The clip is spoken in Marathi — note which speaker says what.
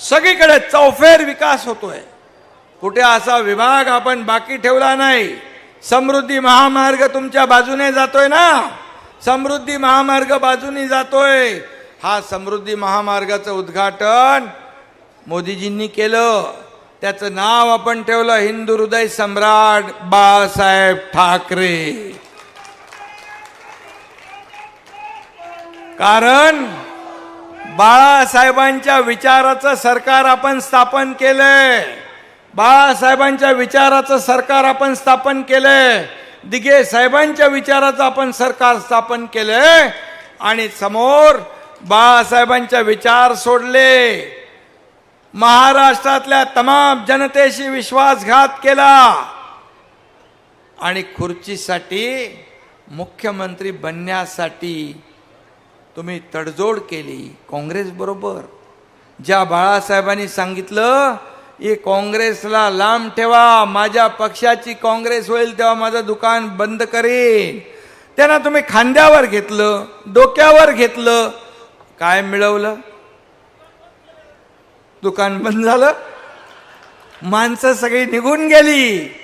Speaker 1: सगळीकडे चौफेर विकास होतोय. कुठे असा विभाग आपण बाकी ठेवला नाही. समृद्धी महामार्ग तुमच्या बाजूने जातोय ना. समृद्धी महामार्ग बाजूने जातोय. हा समृद्धी महामार्गाचं उद्घाटन मोदीजींनी केलं. त्याचं नाव आपण ठेवलं हिंदू हृदय सम्राट बाळासाहेब ठाकरे. कारण बाळासाहेबांच्या विचाराचं सरकार आपण स्थापन केलंय. बाळासाहेबांच्या विचाराचं सरकार आपण स्थापन केलंय. दिघे साहेबांच्या विचाराचं आपण सरकार स्थापन केलंय. आणि समोर बाळासाहेबांच्या विचार सोडले. महाराष्ट्रातल्या तमाम जनतेशी विश्वासघात केला. आणि खुर्चीसाठी मुख्यमंत्री बनण्यासाठी तुम्ही तडजोड केली काँग्रेस बरोबर. ज्या बाळासाहेबांनी सांगितलं की काँग्रेसला लांब ठेवा माझ्या पक्षाची काँग्रेस होईल तेव्हा माझं दुकान बंद करेन. त्यांना तुम्ही खांद्यावर घेतलं डोक्यावर घेतलं. काय मिळवलं? दुकान बंद झालं? माणसं सगळी निघून गेली.